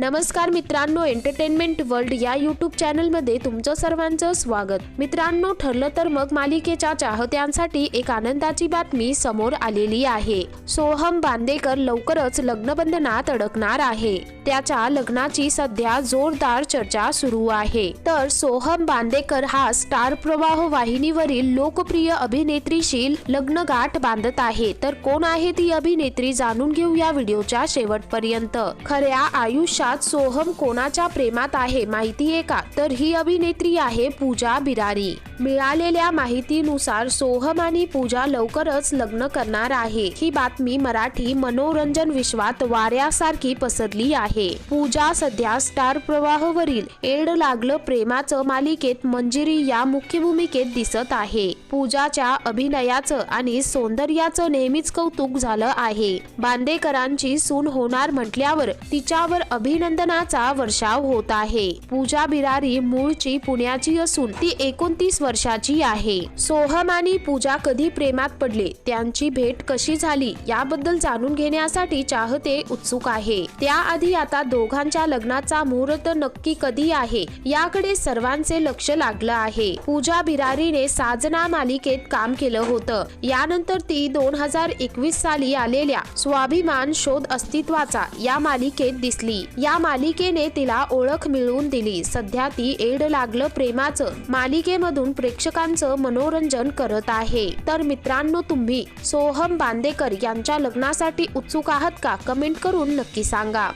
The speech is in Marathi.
नमस्कार मित्रांनो एंटरटेनमेंट वर्ल्ड या यूट्यूब चॅनलमध्ये तुमचं सर्वांचं स्वागत. मित्रांनो ठरलं तर मग मालिकेच्या चाहत्यांसाठी एक आनंदाची बातमी समोर आलेली आहे. सोहम बांदेकर लवकरच लग्नबंधनात अडकणार आहे. त्याच्या लग्नाची सध्या जोरदार चर्चा सुरू आहे. तर सोहम बांदेकर हा स्टार प्रवाह वाहिनीवरील लोकप्रिय अभिनेत्रीशी लग्नगाठ बांधत आहे. तर कोण आहे ती अभिनेत्री जाणून घेऊ या व्हिडिओच्या शेवटपर्यंत. खऱ्या आयुष्यात सोहम कोणाच्या प्रेमात आहे? माहिती आहे का? तर ही अभिनेत्री आहे पूजा बिरारी. मिळालेल्या माहितीनुसार सोहम आणि पूजा लवकरच लग्न करणार आहे. ही बातमी मराठी मनोरंजन विश्वात वाऱ्यासारखी पसरली आहे. पूजा सध्या स्टार प्रवाहवरील एड लागलं प्रेमाचं मालिकेत मंजिरी या मुख्य भूमिकेत दिसत आहे. पूजाच्या अभिनयाचं आणि सौंदर्याचं नेहमीच कौतुक झालं आहे. बांदेकरांची सून होणार म्हटल्यावर तिच्यावर अभिनंदनाचा वर्षाव होत आहे. पूजा बिरारी मूळची पुण्याची असून ती एकोणतीस वर्षाची आहे. सोहम आणि पूजा कधी प्रेमात पडले? त्यांची भेट कशी झाली? याबद्दल जाणून घेण्यासाठी चाहते उत्सुक आहे. त्याआधी आता दोघांच्या लग्नाचा मुहूर्त नक्की कधी आहे? याकडे सर्वांचे लक्ष लागलं आहे. पूजा बिरारीने साजना मालिकेत काम केलं होतं. यानंतर ती दोन हजार एकवीस साली आलेल्या स्वाभिमान शोध अस्तित्वाचा या मालिकेत दिसली. या मालिकेने तिला ओळख मिळवून दिली. सध्या ती एड लागलं प्रेमाचं. मालिकेमधून प्रेक्षकांचं मनोरंजन करत आहे. तर मित्रांनो तुम्ही सोहम बांदेकर यांच्या लग्नासाठी उत्सुक आहात का? कमेंट करून नक्की सांगा.